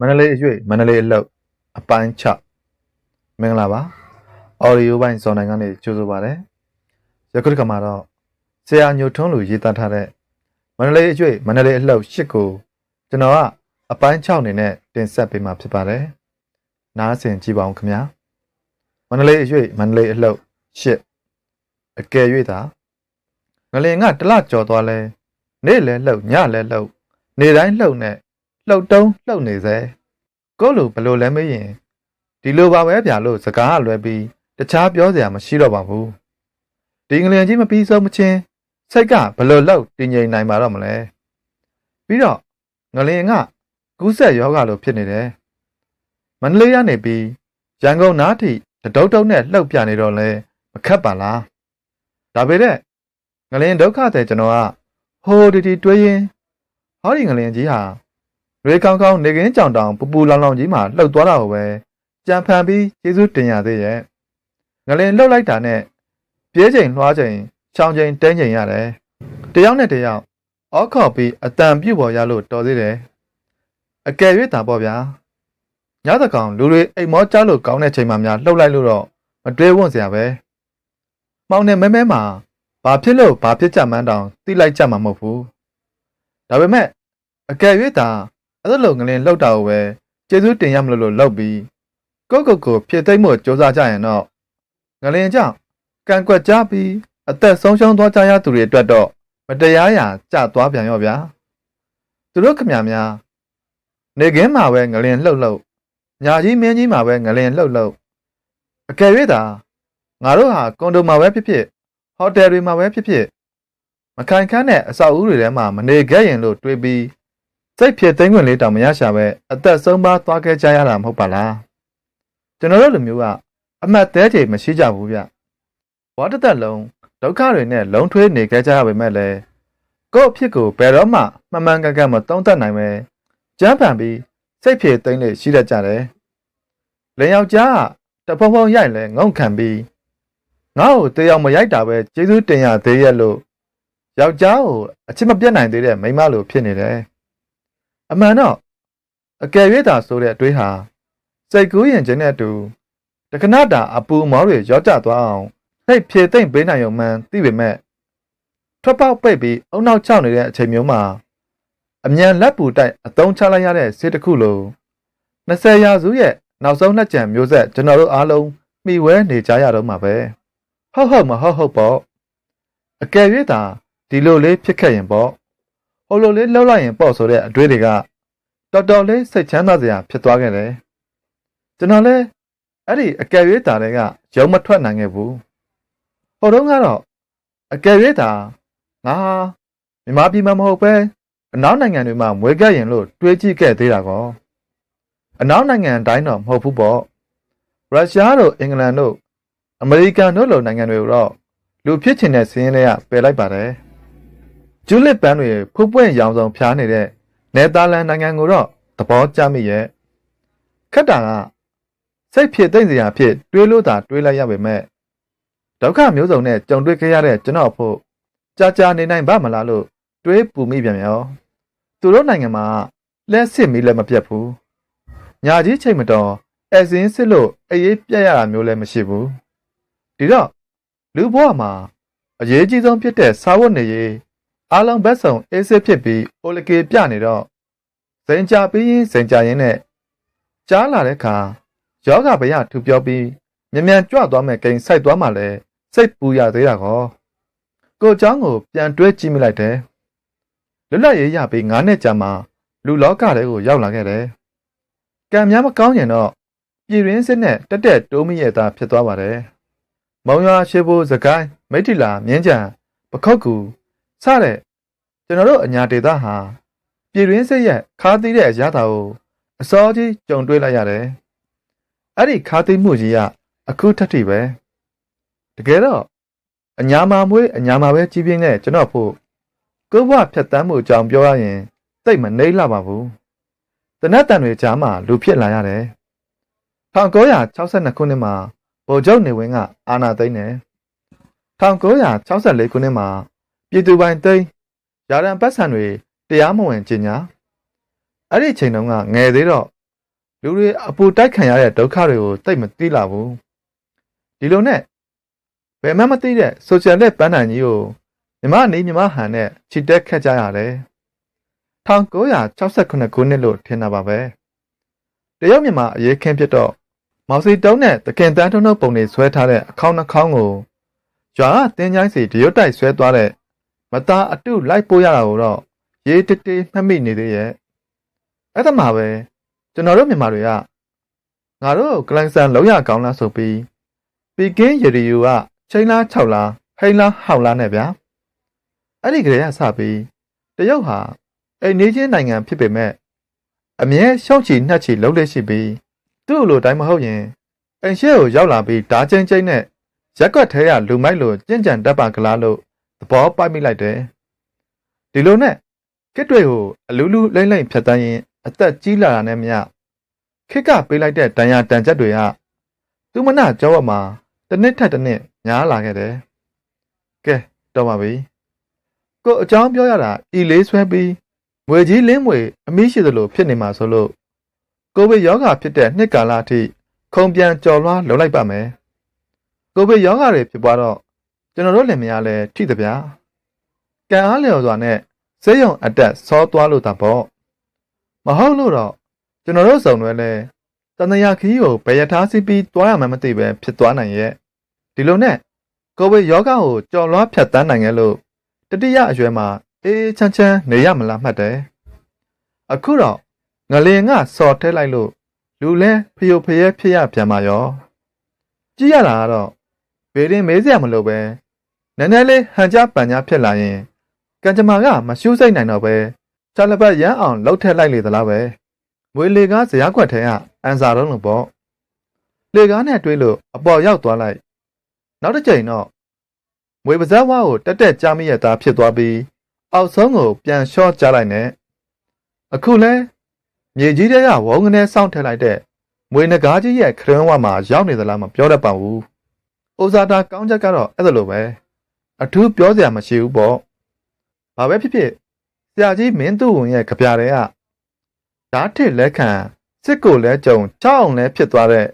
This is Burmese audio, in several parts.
မန္တလေးအရွေ့မန္တလေးအလောက်အပိုင်း6မင်္ဂလာပါအော်ဒီယိုပိုင်းစော်နိုင်ကနေကြိုဆိုပါရစေယခုတစ်ခါမှာတော့ဆရာညိုထွန်းလူရေးသားထားတဲ့မန္တလေးအရွေ့မန္တလေးအလောက်8ကိုကျွန်တော်ကအပိုင်း6အနေနဲ့တင်ဆက်ပေးမှာဖြစ်ပါတယ်နားဆင်ကြည့်ပါဦးခင်ဗျာမန္တလေးအရွေ့မန္တလေးအလောက်8အကယ်၍သာငလင်ကတလကြော်သွားလဲနေ့လဲလှုပ်ညလဲလှုပ်နေတိုင်းလှုပ်နဲ့ လှုပ်တုံးလှုပ်နေစေကို့လိုဘလို့လဲမေးရင်ဒီလိုပါပဲဗျာလို့စကားကလွယ်ပြီးတခြားပြောစရာမရှိတော့ပါဘူးဒီငလင်ကြီးမပြီးဆုံးမချင်းစိတ်ကဘလို့လှုပ်တင်ငိမ်နိုင်ပါတော့မလဲပြီးတော့ငလင်ကကူးဆက်ယောဂလိုဖြစ်နေတယ်မန္တလေးကနေပြီးရန်ကုန်နားထိတဒုတ်တုတ်နဲ့လှုပ်ပြနေတော့လဲမခက်ပါလားဒါပေမဲ့ငလင်ဒုက္ခတဲ့ကျွန်တော်ကဟိုဒီဒီတွေးရင်ဟောဒီငလင်ကြီးဟာ ရွေကောင်းကောင်းနေကင်းကြောင်တောင်ပူပူလောင်လောင်ကြီးမှာလှုပ်သွားတာကိုပဲကြံဖန်ပြီးကျေးဇူးတင်ရသေးရဲ့ငလင်လှုပ်လိုက်တာနဲ့ပြေးချိန်လွှားချိန်ချောင်းချိန်တင်းချိန်ရတယ်တယောက်နဲ့တယောက်အောက်ခေါ်ပြီးအတန်ပြုတ်ပေါ်ရလို့တော်သေးတယ်အကယ်၍တာပေါ့ဗျာညတကောင်လူတွေအိမ်မောကြားလို့ကောင်းတဲ့ချိန်မှများလှုပ်လိုက်လို့တော့မတွေးဝွန့်စရာပဲမှောင်နေမဲမဲမှာဘာဖြစ်လို့ဘာဖြစ်ကြမှန်းတောင်သိလိုက်ကြမှာမဟုတ်ဘူးဒါပေမဲ့အကယ်၍တာ အဲ့လိုငလင်လှုပ်တာကိုပဲကျေးဇူးတင်ရမလို့လို့လှုပ်ပြီးကိုယ့်ကိုယ်ကိုဖြစ်သိမ့်မှုစ조사ကြရင်တော့ငလင်ကြောင့်ကံကွက်ကြပြီးအသက်ဆုံးရှုံးသွားကြရသူတွေအတွက်တော့မတရားရာကြသွားပြန်ရောဗျာသူတို့ခမများနေခင်းမှာပဲငလင်လှုပ်လှုပ်ညာကြီးမင်းကြီးမှာပဲငလင်လှုပ်လှုပ်အကယ်၍သာငါတို့ဟာကွန်ဒိုမှာပဲဖြစ်ဖြစ်ဟိုတယ်တွေမှာပဲဖြစ်ဖြစ်မခိုင်ခန့်တဲ့အဆောက်အဦတွေထဲမှာမနေခဲ့ရင်လို့တွေးပြီး စိတ်ဖြစ်သိမ်းခွင့်လေးတောင်မရရှာပဲအသက်ဆုံးပါသွားခဲ့ကြရတာမဟုတ်ပါလားကျွန်တော်တို့လူမျိုးကအမှတ်သေးချိန်မရှိကြဘူးဗျဘဝတစ်သက်လုံးဒုက္ခတွေနဲ့လုံးထွေးနေခဲ့ကြရပေမဲ့လည်းကိုယ့်အဖြစ်ကိုဘယ်တော့မှမှန်မှန်ကန်ကန်မသုံးသပ်နိုင်ပဲကြမ်းပန်ပြီးစိတ်ဖြစ်သိမ်းနေရှိတတ်ကြတယ်လင်ယောက်ျားကတဖုံဖုံရိုက်လဲငုံခံပြီးငါ့ကိုတရားမရိုက်တာပဲကျေးဇူးတင်ရသေးရဲ့လို့ယောက်ျားကိုအချစ်မပြတ်နိုင်သေးတဲ့မိန်းမလိုဖြစ်နေတယ်။ အမှန်တော့အကယ်၍သာဆိုတဲ့အတွေးဟာစိတ်ကူးရင်ခြင်းနဲ့အတူတခဏတာအပူမောတွေရောကျသွားအောင်စိတ်ဖြေသိမ့်ပေးနိုင်ရုံမှန်သိပေမဲ့ထွက်ပေါက်ပိတ်ပြီးအုံနောက်ချောက်နေတဲ့အချိန်မျိုးမှာအမြန်လက်ပူတိုက်အသုံးချလိုက်ရတဲ့ဆေးတစ်ခုလို20ရာစုရဲ့နောက်ဆုံးနှစ်ကြံမျိုးဆက်ကျွန်တော်တို့အားလုံးမှီဝဲနေကြရတော့မှာပဲဟုတ်ဟုတ်မဟုတ်ဟုတ်ပေါ့အကယ်၍သာဒီလိုလေးဖြစ်ခဲ့ရင်ပေါ့ ဟိုလိုလေးလှုပ်လိုက်ရင်ပေါ့ဆိုတဲ့အတွေးတွေကတော်တော်လေးစိတ်ချမ်းသာစရာဖြစ်သွားခဲ့တယ်ကျွန်တော်လည်းအဲ့ဒီအကယ်၍သာတွေကရုံမထွက်နိုင်ခဲ့ဘူးဟိုတုန်းကတော့အကယ်၍သာငါမြန်မာပြည်မှာမဟုတ်ပဲအနောက်နိုင်ငံတွေမှာမွေးခဲ့ရင်လို့တွေးကြည့်ခဲ့သေးတာကောအနောက်နိုင်ငံတိုင်းတော့မဟုတ်ဘူးပေါ့ရုရှားတို့အင်္ဂလန်တို့အမေရိကန်တို့လိုနိုင်ငံတွေကိုတော့လူဖြစ်ချင်တဲ့စင်းတွေကပယ်လိုက်ပါတယ် ကျူလစ်ပန်းတွေဖုတ်ပွင့်ရောင်စုံဖျားနေတဲ့နယ်သာလန်နိုင်ငံကိုတော့သဘောကျမိရဲ့ခက်တာကစိတ်ဖြစ်သိမ့်စရာဖြစ်တွေးလို့သာတွေးလိုက်ရပေမဲ့ဒုက္ခမျိုးစုံနဲ့ကြုံတွေ့ခဲ့ရတဲ့ကျွန်တော်ဖို့ကြာကြာနေနိုင်ပါမလားလို့တွေးပူမိပြန်ရောသူတို့နိုင်ငံမှာလက်စစ်မီလည်းမပြတ်ဘူးညာကြီးချိန်မတော်အစင်းစစ်လို့အေးအေးပြတ်ရတာမျိုးလည်းမရှိဘူးဒီတော့လူဘဝမှာအရေးကြီးဆုံးဖြစ်တဲ့စာဝတ်နေရေး အားလုံးဘက်ဆောင်အေးစစ်ဖြစ်ပြီးအိုလကေပြနေတော့စင်ကြပြီးရင်စင်ကြရင်နဲ့ကြားလာတဲ့အခါယောဂဗျာထူပြောပြီးမြ мян ကြွသွားမဲ့ကိန်းစိုက်သွားမှလည်းစိတ်ပူရသေးတာကောကိုเจ้าကိုပြန်တွဲကြည့်မိလိုက်တယ်လွတ်လပ်ရေးရပြီး9နှစ်ကြာမှလူလောကတွေကိုရောက်လာခဲ့တယ်ကံများမကောင်းရင်တော့ပြည်ရင်းစစ်နဲ့တက်တက်တိုးမိရဲ့သားဖြစ်သွားပါတယ်မုံရွာရှိဖို့စကိုင်းမိထီလာမြင်းကြံပခောက်ကူ စတဲ့ကျွန်တော်တို့အညာဒေသဟာပြည်ရင်းစစ်ရဲ့ခါးသီးတဲ့အရာတာကိုအစောကြီးကြုံတွေ့လိုက်ရတယ်အဲ့ဒီခါးသီးမှုကြီးကအခုထက်ထိပဲတကယ်တော့အညာမာမွေးအညာမာပဲကြီးပြင်းတဲ့ကျွန်တော်ဖို့ကိုဘဝဖြတ်တန်းမှုအကြောင်းပြောရရင်သိပ်မနှိမ့်လှပါဘူးတနတ်တန်တွေကြားမှာလူဖြစ်လာရတယ်1962ခုနှစ်မှာဗိုလ်ချုပ်နေဝင်းကအာဏာသိမ်းတယ်1964ခုနှစ်မှာ ပြည်သူပိုင်သိမ်းရာဒန်ပတ်စံတွေတရားမဝင်ကျင်ညာအဲ့ဒီချိန်တုန်းကငယ်သေးတော့လူတွေအပူတိုက်ခံရတဲ့ဒုက္ခတွေကိုသိပ်မသိလာဘူးဒီလိုနဲ့ဘယ်မှမသိတဲ့ဆိုရှယ်လက်ပန်းနိုင်ကြီးကိုမြမနေမြမဟန်နဲ့ချီတက်ခတ်ကြရတယ်1968ခုနှစ်လို့ထင်တာပါပဲတရုတ်မြန်မာအရေးခင်းဖြစ်တော့မောင်စီတုံးနဲ့တခင်တန်းထုံးတို့ပုံတွေဆွဲထားတဲ့အခေါင်းနှခေါင်းကိုရွာကတင်းချိုင်းစီတရုတ်တိုက်ဆွဲသွားတဲ့မ သားအတုလိုက်ပို့ရတာကိုတော့ရေးတတေးမှတ်မိနေသေးရဲ့အဲ့ဒါမှပဲကျွန်တော်တို့မြန်မာတွေကငါတို့ကလန်ဆန်လုံးရကောင်းလားဆိုပြီးပီကင်းရေဒီယိုကချိန်လား6လားဟိန်းလားဟောက်လားနဲ့ဗျာအဲ့ဒီကလေးကစပြီးတရုတ်ဟာအိမ်နေချင်းနိုင်ငံဖြစ်ပေမဲ့အမြဲရှောက်ချီနှက်ချီလှုပ်လက်ရှိပြီးသူ့လိုတိုင်းမဟုတ်ရင်အိမ်ရှဲကိုရောက်လာပြီးဓာချင်းချင်းနဲ့ရက်ကွက်ထဲကလူမိုက်လိုကြင့်ကြံတတ်ပါကလားလို့ သဘောပိုက်မိလိုက်တယ်ဒီလိုနဲ့ကစ်တွေကိုအလူးလူးလိမ့်လိမ့်ဖြတ်တန်းရင်အသက်ကြီးလာတာနဲ့မျှခစ်ကပေးလိုက်တဲ့တန်ရာတန်ချက်တွေကသူမနာကြောက်မှာတစ်နှစ်ထက်တစ်နှစ်ညားလာခဲ့တယ်ကဲတော့ပါပြီကို့အကြောင်းပြောရတာဤလေးဆွဲပြီးငွေကြီးလင်းငွေအမိရှိသလိုဖြစ်နေမှာဆိုလို့ကိုဗစ်ရောဂါဖြစ်တဲ့နှစ်ကာလအထိခုံပြန်ကြော်လွှားလုံလိုက်ပါမယ်ကိုဗစ်ရောဂါတွေဖြစ်ပွားတော့ ကျွန်တော်တို့လင်မယားလည်းထိသဗျာကံအားလျော်စွာနဲ့ဆေးရုံအတက်ဆောသွားလို့တာပေါ့မဟုတ်လို့တော့ကျွန်တော်တို့စုံတွေလဲတန်တရာခီးကိုဘယ်ရထားစီပြီးတွားရမှမသိပဲဖြစ်သွားနိုင်ရဲ့ဒီလိုနဲ့ကိုဗစ်ရောဂါကိုကြော်လွှားဖြတ်တန်းနိုင်ခဲ့လို့တတိယအရွယ်မှာအေးချမ်းချမ်းနေရမလားမှတ်တယ်အခုတော့ငလင်ကစော်ထဲလိုက်လို့လူလဲဖျို့ဖျဲဖြစ်ရပြန်มาရောကြည့်ရတာကတော့ဘေးရင်မေးစရာမလိုပဲ နည်းနည်းလေးဟန်ကြပန်ကြဖြစ်လာရင်ကံကြမ္မာကမရှုစိတ်နိုင်တော့ပဲချာလပတ်ရမ်းအောင်လှုပ်ထက်လိုက်လေသလားပဲမွေလေကားဇရာခွက်ထဲကအန်စာတော့လို့ပေါ့လေကားနဲ့တွေးလို့အပေါ်ရောက်သွားလိုက်နောက်တစ်ချိန်တော့မွေပါဇက်ဝါကိုတက်တက်ကြားမိရတာဖြစ်သွားပြီးအောက်ဆုံးကိုပြန်လျှော့ချလိုက်နဲ့အခုလဲမြေကြီးတွေကဝုံငနဲ့စောင့်ထည့်လိုက်တဲ့မွေနဂါးကြီးရဲ့ခရမ်းဝမှာရောက်နေသလားမပြောတတ်ပါဘူး။အိုဇာတာကောင်းချက်ကတော့အဲ့လိုပဲ အထူးပြောစရာမရှိဘူးပေါ့။ဘာပဲဖြစ်ဖြစ်ဆရာကြီးမင်းသူဝင်ရဲ့ကြပြတဲ့ကဓာတ်ထစ်လက်ခံစစ်ကိုလဲကြုံချောင်းလဲဖြစ်သွားတဲ့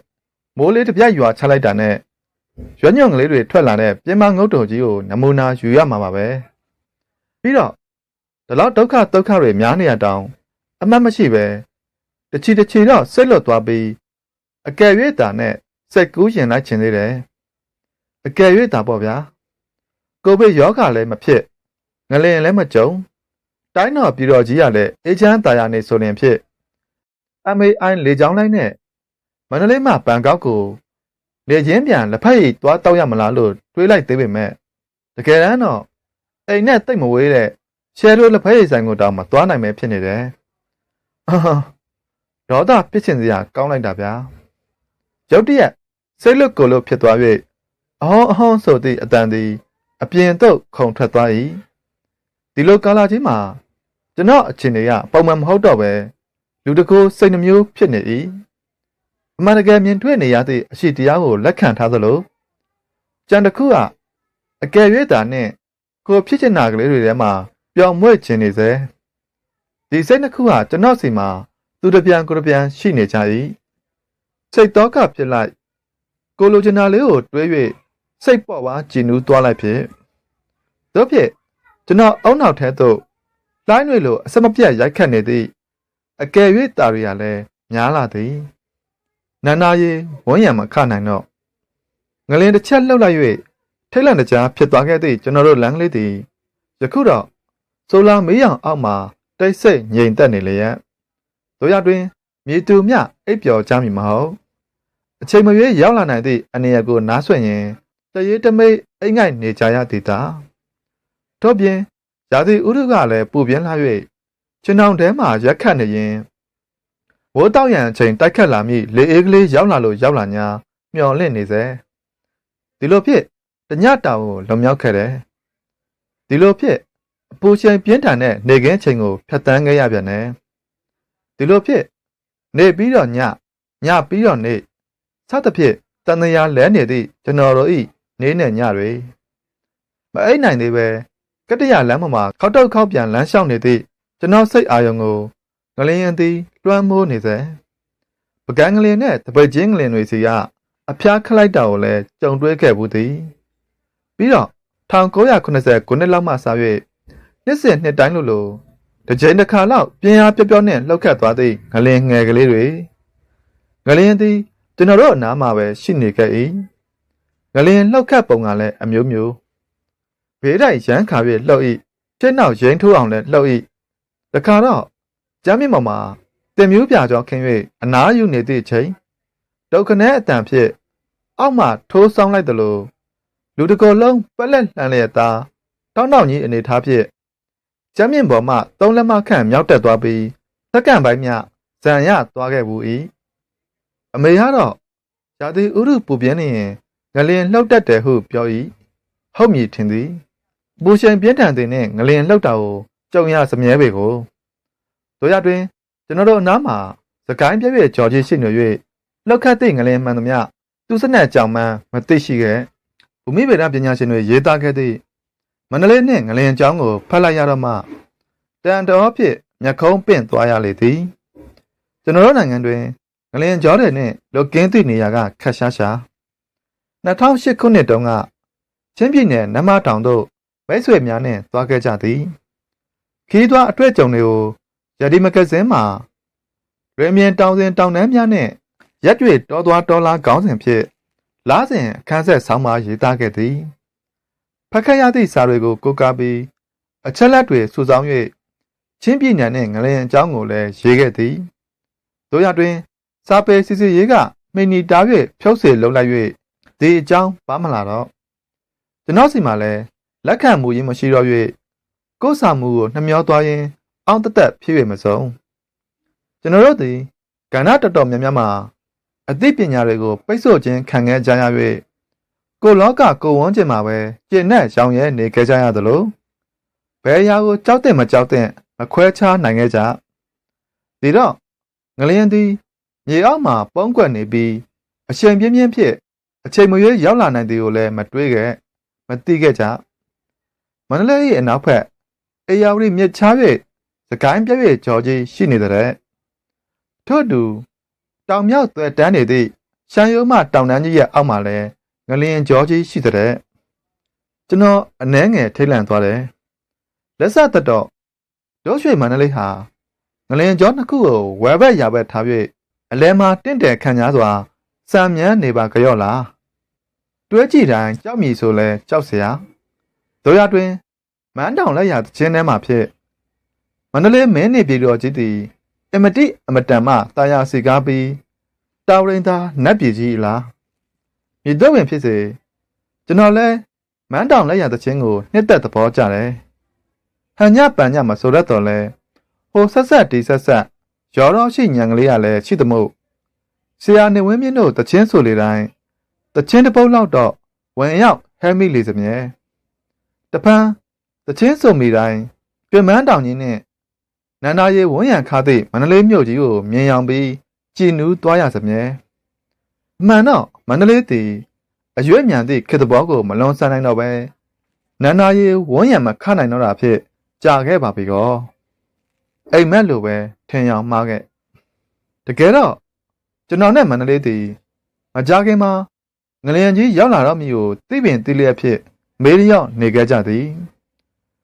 မိုးလေးတစ်ပြက်ရွာချလိုက်တာနဲ့ရွညွန့်ကလေးတွေထွက်လာတဲ့ပြင်မငုတ်တော်ကြီးကိုနမူနာယူရမှာပါပဲ။ပြီးတော့ဒီလောက်ဒုက္ခဒုက္ခတွေများနေရတောင်အမှတ်မရှိပဲတချီတချီတော့စိတ်လွတ်သွားပြီးအကယ်၍တာနဲ့စိတ်ကူးရင်လိုက်ချင်သေးတယ်အကယ်၍တာပေါ့ဗျာ ကိုဗစ်ရောဂါလည်းမဖြစ်ငလျင်လည်းမကြုံတိုင်းတော်ပြည်တော်ကြီးကလည်းအေချမ်းတာယာနေဆိုရင်ဖြစ် MAI လေကြောင်းလိုင်းနဲ့မန္တလေးမှဘန်ကောက်ကိုလေချင်းပြန်လက်ဖက်ရည်သွားတောက်ရမလားလို့တွေးလိုက်သေးပေမဲ့တကယ်တမ်းတော့အိမ်နဲ့တိတ်မဝေးတဲ့ရှယ်ရိုလက်ဖက်ရည်ဆိုင်ကိုတောင်မသွားနိုင်ပဲဖြစ်နေတယ်အာဒေါသပြစ်ချင်စရာကောင်းလိုက်တာဗျာရုတ်တရက်စိတ်လွတ်ကိုလို့ဖြစ်သွား၍အဟောင်းအဟောင်းဆိုသည့်အတန်သည် အပြင်သို့ခုန်ထွက်သွား၏ဒီလိုကာလကြီးမှာကျွန်တော်အချင်းတွေကပုံမှန်မဟုတ်တော့ပဲလူတကူစိတ်နှမျိုးဖြစ်နေ၏အမှန်တကယ်မြင်တွေ့နေရသည့်အရှိတရားကိုလက်ခံထားသလိုကြံတစ်ခုကအကယ်၍တာနှင့်ကိုဖြစ်ချင်တာကလေးတွေထဲမှာပျော်မွေ့ခြင်းနေစေဒီစိတ်နှစ်ခုဟာကျွန်တော်စီမှာသူတပြန်ကိုတပြန်ရှိနေကြ၏စိတ်တော့ကဖြစ်လိုက်ကိုလိုချင်တာလေးကိုတွေး၍စိတ်ပေါ်ပါကြည်နူးသွားလိုက်ဖြစ် တို့ဖြစ်ကျွန်တော်အုံနောက်ထဲသို့လိုင်းတွေလိုအစမပြတ်ရိုက်ခတ်နေသည့်အကယ်၍တာရီရလည်းများလာသည်နန္နာရီဝန်းရံမခနိုင်တော့ငလင်တစ်ချက်လှုပ်လိုက်၍ထိတ်လန့်တကြားဖြစ်သွားခဲ့သည့်ကျွန်တော်တို့လမ်းကလေးသည်ယခုတော့ဆိုလာမေးရောင်အောက်မှာတိတ်ဆိတ်ငြိမ်သက်နေလျက်တို့ရတွင်မြေတူမြအိပ်ပျော်ကြမည်မဟုတ်အချိန်မရွေးရောက်လာနိုင်သည့်အနေရကိုနားဆွင့်ရင်တရေတမိတ်အိမ်ငိုက်နေကြရသည်တာ တို့ပြင်ရာသီဥတုကလည်းပူပြင်းလာ၍ချင်းတောင်ထဲမှာရက်ခတ်နေရင်ဝိုးတောက်ရန်အချိန်တိုက်ခတ်လာမိလေအေးကလေးရောက်လာလို့ရောက်လာညာမျော်လင့်နေစေဒီလိုဖြစ်တညတာကိုလွန်မြောက်ခဲ့တယ်ဒီလိုဖြစ်အပူချိန်ပြင်းထန်တဲ့နေကင်းချိန်ကိုဖြတ်တန်းခဲ့ရပြန်တယ်ဒီလိုဖြစ်နေပြီးတော့ညညပြီးတော့နေစသဖြင့်တန်တရားလဲနေသည့်ကျွန်တော်တို့ဤနေနဲ့ညတွေမအိပ်နိုင်သေးပဲ ကတရလမ်းပေါ်မှာခောက်တော့ခောက်ပြန်လမ်းလျှောက်နေသည့်ကျွန်တော်စိတ်အာရုံကိုငလျင်သည်လွှမ်းမိုးနေစေပကံကလေးနဲ့တပိတ်ချင်းကလေးတွေစီကအဖျားခလိုက်တာကိုလည်းကြုံတွေ့ခဲ့ဘူးသည်ပြီးတော့1980ခုနှစ်လောက်မှစ၍နှစ်စဉ်နှစ်တိုင်းလိုလိုတစ်ချိန်တစ်ခါလောက်ပြင်းအားပျော့ပျော့နဲ့လှုပ်ခတ်သွားသည့်ငလင်ငယ်ကလေးတွေငလင်သည်ကျွန်တော်တို့အနားမှာပဲရှိနေခဲ့၏ငလင်လှုပ်ခတ်ပုံကလည်းအမျိုးမျိုး ဘေးတိုက်ရန်ခါ၍လှုပ်၏ရှင်းနောက်ရင်ထိုးအောင်လည်းလှုပ်၏တခါတော့ကျမ်းမြင့်ပေါ်မှာတင်မျိုးပြကြောခင်း၍အနားယူနေသည့်အချိန်ဒုက္ခနဲ့အတန်ဖြင့်အောက်မှထိုးဆောင်လိုက်သလိုလူတစ်ကိုယ်လုံးပက်လက်လှန်လျက်သားတောင်းတောင်းကြီးအနေထားဖြင့်ကျမ်းမြင့်ပေါ်မှသုံးလက်မခန့်မြောက်တက်သွားပြီးသက်ကန့်ပိုင်းမြဇံရသွားခဲ့ဘူး၏အမေကတော့ရာသီဥတုပူပြင်းနေရင်ငလျင်လှုပ်တတ်တယ်ဟုပြော၏ဟုတ်မည်ထင်သည် ပူချိန်ပြင်းထန်တဲ့နဲ့ငလျင်လှုပ်တာကိုကြုံရစမြဲပေကိုတို့ရတွင်ကျွန်တော်တို့အနားမှာစကိုင်းပြည့်ပြည့်ကြော်ကြီးရှိနေ၍လှုပ်ခတ်တဲ့ငလျင်မှန်သမျှသူစနက်ကြောင်မှန်းမသိရှိခဲ့ဘူမိဗေဒပညာရှင်တွေရေးသားခဲ့သည့်မန္တလေးနှင့်ငလျင်ကျောင်းကိုဖတ်လိုက်ရတော့မှတန်တော်ဖြင့်မျက်ခုံးပင့်သွားရလေသည်ကျွန်တော်တို့နိုင်ငံတွင်ငလျင်ကျောင်းတွေနှင့်လုကင်းသည့်နေရာကခက်ရှားရှား2008ခုနှစ်တုန်းကချင်းပြည်နယ်နမတောင်သို့ မိတ်ဆွေများနှင့်သွားခဲ့ကြသည်ခီးသွွားအတွေ့အကြုံတွေကိုရဒီမဂဇင်းမှာရေမြင်တောင်စဉ်တောင်တန်းများနှင့်ရက်တွေ့တော်သွားတော်လာခေါင်းစဉ်ဖြင့်လားစဉ်အခန်းဆက်ဆောင်းပါရေးသားခဲ့သည်ဖက်ခတ်ရသည့်စာတွေကိုကိုးကားပြီးအချက်လက်တွေစုဆောင်း၍ချင်းပြည်နယ်နှင့်ငလျင်အကြောင်းကိုလည်းရေးခဲ့သည်တို့ရတွင်စာပေစီစီရေးကမိနီတား၍ဖြုတ်စေလုံးလိုက်၍ဒီအကြောင်းပါမလာတော့ကျွန်တော်စီမှာလည်း လက်ခံမှုရင်းမရှိတော့၍ကိုယ်စာမှုကိုနှမျောသွားရင်းအောင်းတသက်ဖြစ်၍မဆုံးကျွန်တော်တို့သည်ကဏ္ဍတော်တော်များများမှာအသိပညာတွေကိုပိတ်ဆို့ခြင်းခံခဲ့ကြရ၍ကိုလောကကိုဝန်းကျင်မှာပဲကျင့်နဲ့ရောင်ရဲနေခဲ့ကြရသလိုဘယ်အရာကိုကြောက်တဲ့မကြောက်တဲ့မခွဲခြားနိုင်ခဲ့ကြဒီတော့ငလျင်သည်မြေအောက်မှာပုန်းကွက်နေပြီးအချိန်ပြင်းပြင်းဖြင့်အချိန်မရွေးရောက်လာနိုင်သည်ကိုလည်းမတွေးခဲ့မသိခဲ့ကြ မန္တလေး၏အနောက်ဘက်အေယာဝတီမြစ်ချား၍စကိုင်းပြည့်ကြော်ကြီးရှိနေတဲ့ထို့အတူတောင်မြောက်သွဲတန်းနေသည့်ရှမ်းရိုးမတောင်တန်းကြီးရဲ့အောက်မှာလည်းငလျင်ကြောကြီးရှိတဲ့ကျွန်တော်အနှဲငယ်ထိတ်လန့်သွားတယ်လက်ဆက်သက်တော့ဒိုးရွှေမန္တလေးဟာငလျင်ကြောနှစ်ခုကိုဝဲဘက်ရဘက်ထား၍အလဲမှာတင့်တယ်ခံကြားစွာစံမြန်းနေပါကြော့လားတွဲကြည့်တိုင်းကြောက်မြည်ဆိုလဲကြောက်เสีย တို့ရတွင်မန်းတောင်လက်ရချင်းထဲမှာဖြစ်မန္တလေးမင်းနေပြည်တော်ကြီးသည်အမတိအမတန်မှတာယာစီကားပြီးတာဝရင်သာနတ်ပြည်ကြီးလားမြေတော့ဝင်ဖြစ်စေကျွန်တော်လဲမန်းတောင်လက်ရသချင်းကိုနှစ်သက်သဘောကျတယ်ဟန်ညပန်ညမဆိုရတော့လဲဟိုဆက်ဆက်ဒီဆက်ဆက်ရောတော့ရှိညံကလေးကလည်းရှိသမို့ဆရာနေဝင်းမြင့်တို့တချင်းဆိုလေတိုင်းတချင်းတစ်ပုတ်လောက်တော့ဝင်ရောက်ဟဲမိလေစမြဲ တပန်းတချင်းဆိုမိတိုင်းပြင်မန်းတောင်ကြီးနဲ့နန္ဒာရီဝန်းရံခါသည့်မန္တလေးမြို့ကြီးကိုမြင်ရောက်ပြီးကြည်နူးသွားရစမြဲအမှန်တော့မန္တလေးသည်အရွယ်မြန်သည့်ခေတ္တဘောကိုမလွန်ဆန်နိုင်တော့ပဲနန္ဒာရီဝန်းရံမခနိုင်တော့တာဖြစ်ကြာခဲ့ပါပြီကောအိမ်မက်လိုပဲထင်ရောင်မှားခဲ့တကယ်တော့ကျွန်တော်နဲ့မန္တလေးသည်မကြခင်မှာငလျင်ကြီးရောက်လာတော့မျိုးသိပင်သိလျက်ဖြစ် မေးလျော့နေခဲ့ကြသည်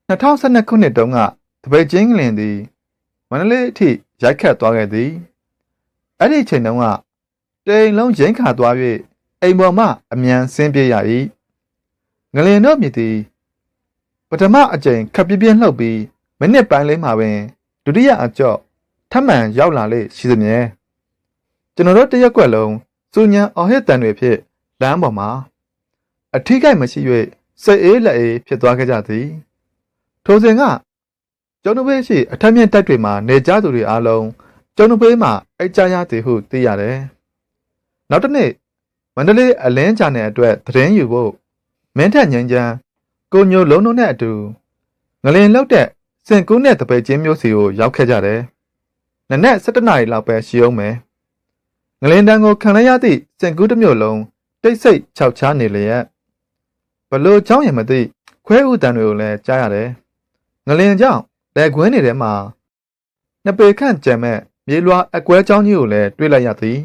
2012ခုနှစ်တုန်းကတပိတ်ချင်းငလျင်သည်မန္တလေးအထိရိုက်ခတ်သွားခဲ့သည်အဲ့ဒီချိန်တုန်းကတိမ်လုံးရင်းခါသွား၍အိမ်ပေါ်မှအမြန်ဆင်းပြေးရ၏ငလျင်တို့မြစ်သည်ပထမအကြိမ်ခပ်ပြင်းပြင်းလှုပ်ပြီးမိနစ်ပိုင်းလေးမှာပင်ဒုတိယအကြော့ထပ်မံရောက်လာလေရှိသမျှကျွန်တော်တို့တရက်ကွက်လုံးစူညံအော်ဟစ်တန်တွေဖြင့်လမ်းပေါ်မှာအထိကိမရှိ၍ စိတ်အေးလက်အေးဖြစ်သွားခဲ့ကြသည်ထိုစဉ်ကကျောင်းတပေးရှိအထက်မြင့်တက်တွေမှာနေကြသူတွေအားလုံးကျောင်းတပေးမှာအိတ်ကြရသည်ဟုသိရတယ်နောက်တစ်နေ့မန္တလေးအလင်းချာနယ်အတွက်သတင်းယူဖို့မင်းထက်ငင်းချမ်းကိုညိုလုံးတို့နဲ့အတူငလင်လောက်တဲ့စင်ကူးနဲ့တပည့်ချင်းမျိုးစီကိုရောက်ခဲ့ကြတယ်နနက်7နာရီလောက်ပဲရှိအောင်မယ်ငလင်တန်းကိုခံလိုက်ရသည့်စင်ကူးတစ်မျိုးလုံးတိတ်ဆိတ်ခြောက်ချားနေလျက် ဘလို့ကြောင်းရင်မသိခွဲဥတန်တွေကိုလည်းကြားရတယ်ငလင်ကြောင့်လက်ခွင်းတွေထဲမှာနှစ်ပေခန့်ကျန်မဲ့မြေလွှာအကွဲကြောင်းကြီးကိုလည်းတွေ့လိုက်ရသည်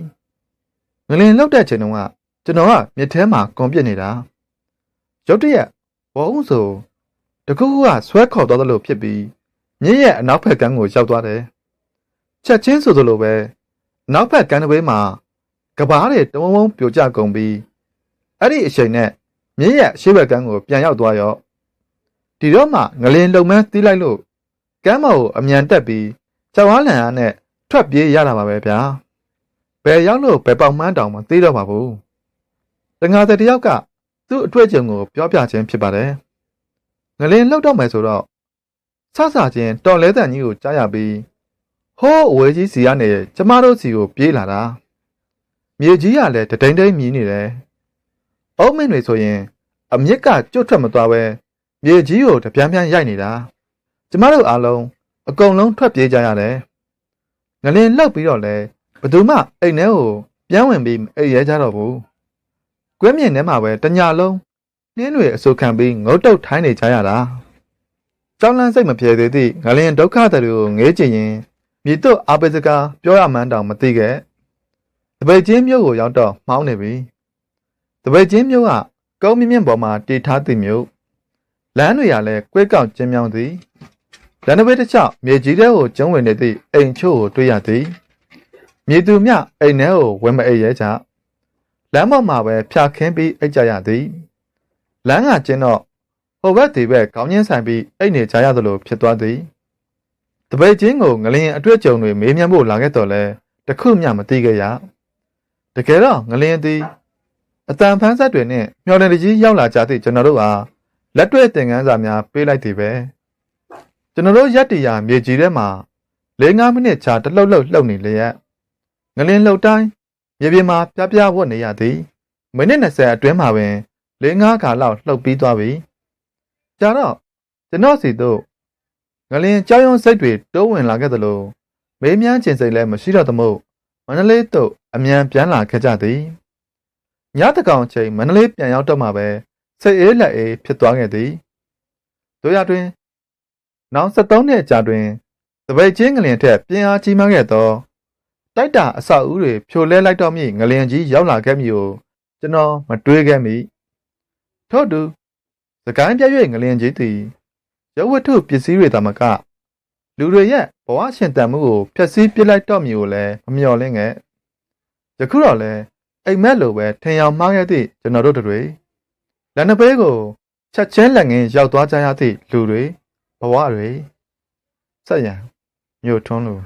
ငလင်လောက်တဲ့ချိန်တုန်းကကျွန်တော်ကမြစ်ထဲမှာကွန်ပစ်နေတာရုတ်တရက်ဘောဦးဆိုတကူကဆွဲခေါ်သွားသလိုဖြစ်ပြီးမြစ်ရဲ့အနောက်ဘက်ကမ်းကိုရောက်သွားတယ်ချက်ချင်းဆိုသလိုပဲနောက်ဘက်ကမ်းတစ်ဘေးမှာကဘာတွေတဝုံဝုံပြိုကျကုန်ပြီးအဲ့ဒီအချိန်နဲ့ မြစ်ရဲ့အရှေ့ဘက်ကမ်းကိုပြန်ရောက်သွားရော့ဒီတော့မှငလင်လုံမန်းတီးလိုက်လို့ကမ်းမော်ကိုအမြန်တက်ပြီးကြောက်ဝါလန်အားနဲ့ထွက်ပြေးရတာပါပဲဗျာဘယ်ရောက်လို့ဘယ်ပေါက်မှန်းတောင်မသိတော့ပါဘူးတငါတဲ့တယောက်ကသူ့အတွေ့အကြုံကိုပြောပြခြင်းဖြစ်ပါတယ်ငလင်လောက်တော့မယ်ဆိုတော့ဆဆချင်းတော်လဲတန်ကြီးကိုကြားရပြီးဟိုးအဝဲကြီးစီကနေကျမတို့စီကိုပြေးလာတာမြေကြီးကလည်းတဒိန်ဒိန်မြည်နေတယ် အုံးမင်းတွေဆိုရင်အမြစ်ကကျွတ်ထွက်မသွားပဲမြေကြီးကိုတပြန်းပြန်းရိုက်နေတာကျမတို့အားလုံးအကုန်လုံးထွက်ပြေးကြရတယ်ငလင်လောက်ပြီးတော့လဲဘယ်သူမှအိမ်ထဲကိုပြန်ဝင်ပြီးအိမ်ရဲကြတော့ဘူးကွဲမြင့်ထဲမှာပဲတညလုံးနှင်းတွေအဆုခံပြီးငုတ်တုတ်ထိုင်းနေကြရတာကြောင်းလန်းစိတ်မပြေသေးသည့်ငလင်ဒုက္ခတွေကိုငေးကြည့်ရင်မြေတို့အာပေစကားပြောရမှန်းတောင်မသိခဲ့တပိတ်ချင်းမြို့ကိုရောက်တော့မှောင်းနေပြီ တပိတ်ချင်းမြို့ကကုန်းမြင့်မြင့်ပေါ်မှာတည်ထားသည့်မြို့လမ်းတွေကလည်းကွဲကောက်ကျင်းမြောင်းသည်လမ်းတစ်ဝဲတစ်ချောင်းမြေကြီးထဲကိုကျုံးဝင်နေသည့်အိမ်ချို့ကိုတွေ့ရသည်မြေသူမြအိမ်ထဲကိုဝင်မအိပ်ရဲကြလမ်းပေါ်မှာပဲဖြာခင်းပြီးအိပ်ကြရသည်လမ်းကကျင်းတော့ဟိုဘက်ဒီဘက်ခေါင်းချင်းဆိုင်ပြီးအိတ်နေကြရသလိုဖြစ်သွားသည်တပိတ်ချင်းကိုငလင်အတွေ့အကြုံတွေမေးမြန်းဖို့လာခဲ့တော့လဲတခုမှမသိခဲ့ရတကယ်တော့ငလင်သည် အတန်ဖန်းဆက်တွေနဲ့မျော်လင့်တကြီးရောက်လာကြသည့်ကျွန်တော်တို့ဟာလက်တွေ့သင်ခန်းစာများပေးလိုက်သည်ပဲကျွန်တော်တို့ရက်တီယာမြေကြီးထဲမှာ၄၅မိနစ်ကြာတလှုပ်လှုပ်လှုပ်နေလျက်ငလင်လှုပ်တိုင်းမြေပြင်မှာပြပြဝတ်နေရသည်မိနစ်20အတွင်းမှာပင်၄၅ခါလောက်လှုပ်ပြီးသွားပြီကြာတော့ကျွန်တော်စီတို့ငလင်ကြောက်ရွံ့စိတ်တွေတိုးဝင်လာခဲ့သလိုမေးမြန်းခြင်းစိတ်လည်းမရှိတော့သမို့မန္တလေးသို့အမြန်ပြန်လာခဲ့ကြသည် ညတကောင်ချိန်မန္တလေးပြန်ရောက်တော့မှပဲစိတ်အေးလက်အေးဖြစ်သွားခဲ့သည်တို့ရတွင်နောက်73နှစ်ကြာတွင်တပိတ်ချင်းငလင်ထက်ပြင်းအားကြီးမားခဲ့သောတိုက်တာအဆောက်အဦတွေဖြိုလဲလိုက်တော့မည်ငလင်ကြီးရောက်လာခဲ့မည်ကိုကျွန်တော်မတွေးခဲ့မိထို့တူစကိုင်းပြည့်၍ငလင်ကြီးသည်ရုပ်ဝတ္ထုပစ္စည်းတွေသာမကလူတွေရဲ့ဘဝရှင်တန်မှုကိုဖျက်ဆီးပစ်လိုက်တော့မည်ကိုလည်းမမျှော်လင့်ခဲ့ယခုတော့လည်း အိမ်မက်လိုပဲထင်ရောက်မှားခဲ့သည့်ကျွန်တော်တို့တွေလက်နှစ်ပေးကိုချက်ချင်းလက်ငင်းရောက်သွားကြရသည့်လူတွေဘဝတွေဆက်ရန်မြို့ထွန်းလို့